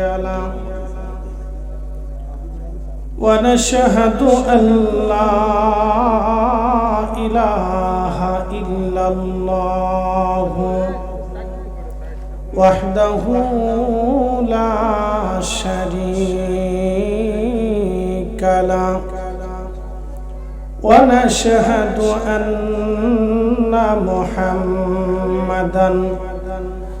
له ونشهد أن لا إله إلا الله وحده لا شريك له. ونشهد أن محمدا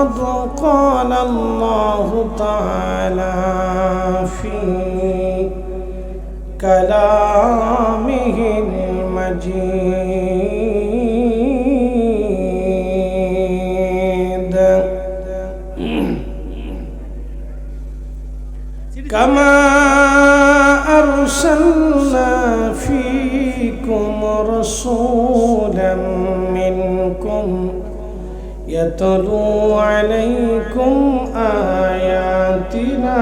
فقد قال الله تعالى في كلامه المجيد. كما أرسلنا فيكم رسولا منكم يتلو عليكم آياتنا.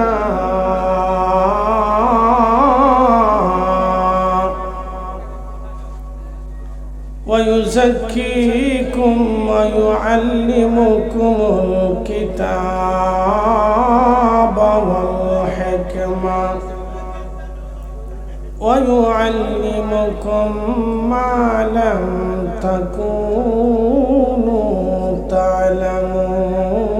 ويزكيكم ويعلمكم الكتاب والحكمة. ويعلمكم ما لم تكونوا تعلمون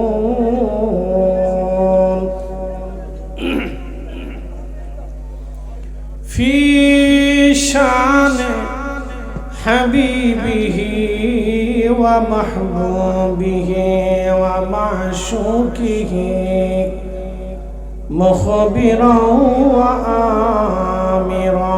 في شان حبيبه ومحبوبه ومعشوقه مخبرا وآمرا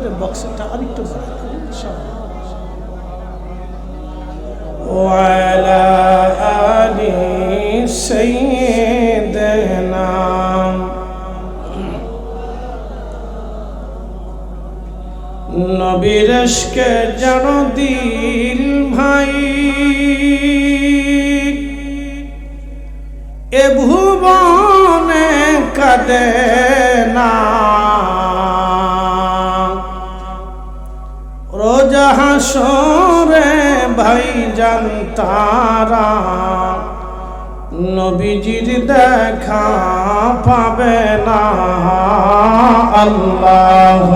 ভিতরে বক্সটা আর একটু وعلى آل سيدنا নবীর এসকে জান দিল ভাই এ ভুবনে কাঁদে না হাসরে ভাই জানতারা নবীজির দেখা পাবে না। আল্লাহ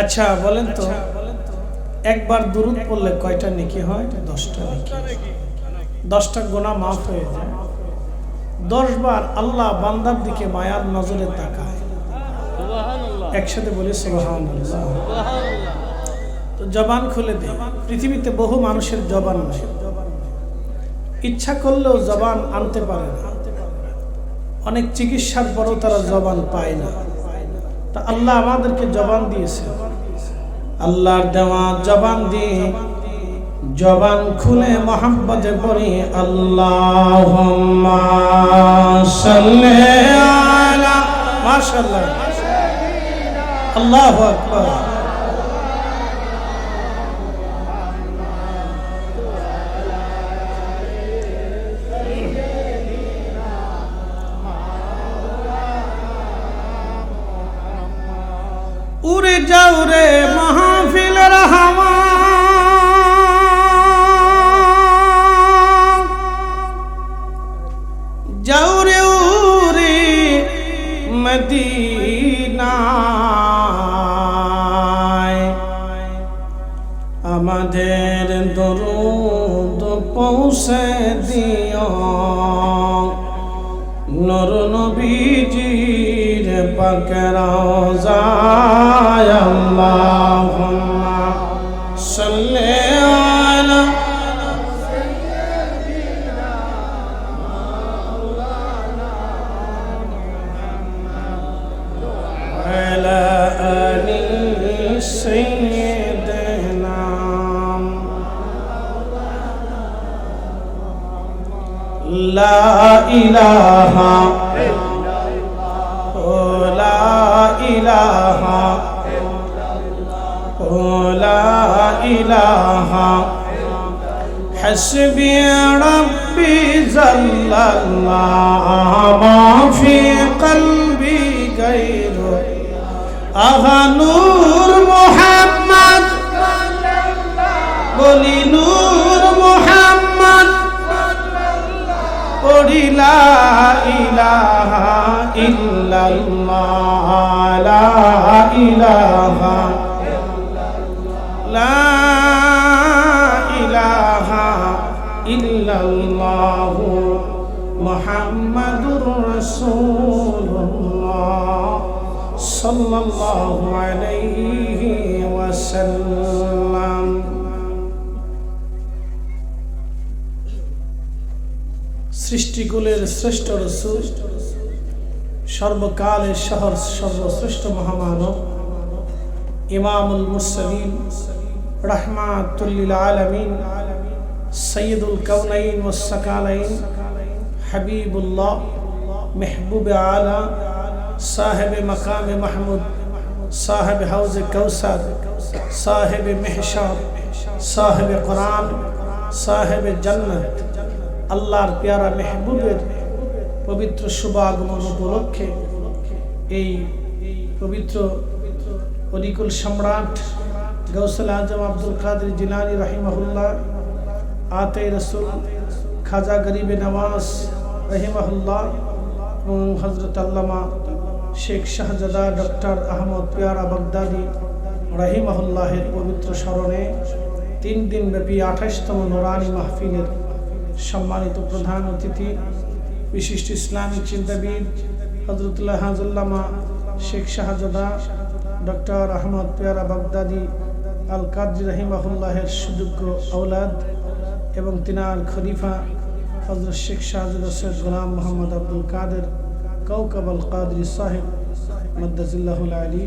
আচ্ছা বলেন তো, একবার দুরুদ পড়লে কয়টা নেকি হয়? দশটা নেকি দশটা গোনা মাফ হয়ে যায়। দশ বার আল্লাহ বান্দার দিকে মায়ার নজরে তাকায়। একসাথে বলি সুবহান তো জবান খুলে দে। পৃথিবীতে বহু মানুষের জবান ইচ্ছা করলেও জবান আনতে পারে না। অনেক চিকিৎসার পরও তারা জবান পায় না। তা আল্লাহ আমাদেরকে জবান দিয়েছে আল্লাহর দেওয়া জবান দিয়ে জবান খুলে মোহাম্মদে পড়ি আল্লাহ মাশাল্লাহ। আল্লাহ উড়ে যাও রে মাহফিলের দরুদ পৌঁছে দিও। নর নবীজির পাকের যায় আল্লাহুম্মা لا إله لا إله لا إله حسبي ربي زل الله ما في قلبي غيره أها ইল্লাল্লাহ লা ইলাহা লা ইলাহা ইল্লাল্লাহ মুহাম্মাদুর রাসূলুল্লাহ সাল্লাল্লাহু আলাইহি ওয়াসাল্লাম সৃষ্টিকুলের শ্রেষ্ঠ রসুল সর্বকালের শহর সর্বশ্রেষ্ঠ মহামানব, ইমামুল মুসলিম রহমাতুল্লিল আলমিন, সৈয়দুল কৌনাইন ওসাকালাইন হাবিবুল্লাহ, মেহবুব আলা, সাহেব মকাম মাহমুদ, সাহেব হাউজ কৌসর সাহেব মেহসাব সাহেব কোরআন, সাহেব জন্নত, আল্লাহর পেয়ারা মেহবুবের পবিত্র শুভ আগমন উপলক্ষে এই পবিত্র অরিকুল সম্রাট গৌসল আজম আব্দুল কাদের জিলানি রহিমাহুল্লাহ, আতে রসুল খাজা গরিবে নওয়াজ রহিমাহুল্লাহ এবং হজরত আল্লামা শেখ শাহজাদা ডক্টর আহমদ পিয়ারা বাগদাদি রহিমাহুল্লাহের পবিত্র স্মরণে তিন দিন ব্যাপী আঠাশতম নোরানি মাহফিলের সম্মানিত প্রধান অতিথি বিশিষ্ট ইসলামিক চিন্তাবিদ হজরতুল্লাহ হাজুল্লামা শেখ শাহজাদা ডক্টর আহমদ পেয়ারা বাগদাদি আল কাদি রহিমাহুল্লাহের সুযোগ্য আউলাদ এবং তিনার খলিফা হজরত শেখ শাহজাদা সৈয়দ গোলাম মোহাম্মদ আব্দুল কাদের কৌকব আল কাদরি সাহেব মদ্দাজিল্লাহুল আলী,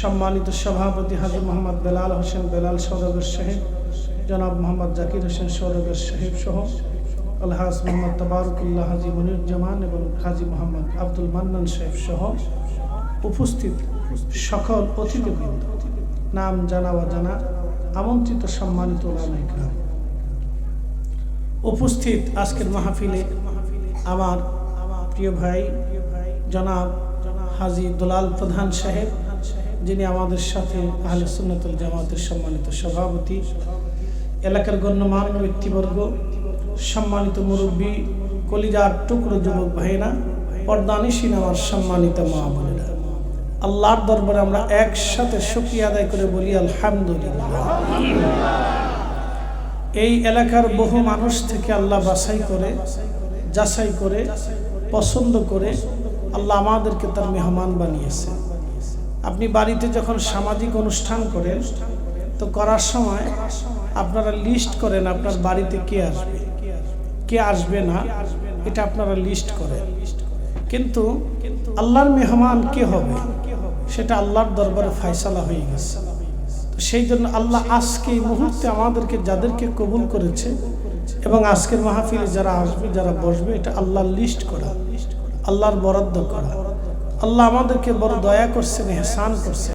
সম্মানিত সভাপতি হাজি মোহাম্মদ বেলাল হোসেন বেলাল সৌরগর সাহেব, জনাব মোহাম্মদ জাকির হোসেন সৌরগের সাহেব সহ আলহাজ মোহাম্মদ হাজি মনিরুজ্জামান এবং হাজি মোহাম্মদ আব্দুল মান্নান সাহেব সহ উপস্থিত সকল অতিথিবৃন্দ। নাম জানা আমন্ত্রিত সম্মানিত উপস্থিত আজকের মাহফিলে আমার প্রিয় ভাই জনাব হাজি দুলাল প্রধান সাহেব, যিনি আমাদের সাথে আহলে সুন্নতুল জামাতের সম্মানিত সভাপতি, এলাকার গণ্যমান্য ব্যক্তিবর্গ সম্মানিত মুরব্বী, কলিজার টুকরো যুবক ভাইরা পর্দানিসীন আমার সম্মানিত মা বোনেরা। আল্লাহর দরবারে আমরা একসাথে শুক্রিয়া আদায় করে বলি, আলহামদুলিল্লাহ। এই এলাকার বহু মানুষ থেকে আল্লাহ বাছাই করে, যাচাই করে, পছন্দ করে আল্লাহ আমাদেরকে তার মেহমান বানিয়েছে। আপনি বাড়িতে যখন সামাজিক অনুষ্ঠান করেন, তো করার সময় আপনারা লিস্ট করেন আপনার বাড়িতে কে আসবে। কে আসবে না, এটা আপনারা লিস্ট করেন। কিন্তু আল্লাহর মেহমান কে হবে, সেটা আল্লাহর দরবারে ফয়সালা হয়ে গেছে। তো সেই জন্য আল্লাহ আজকে এই মুহূর্তে আমাদেরকে, যাদেরকে কবুল করেছে এবং আজকের মাহফিলে যারা আসবে, যারা বসবে, এটা আল্লাহর লিস্ট করা, আল্লাহর বরাদ্দ করা। আল্লাহ আমাদেরকে বড় দয়া করছেন, এহসান করছেন।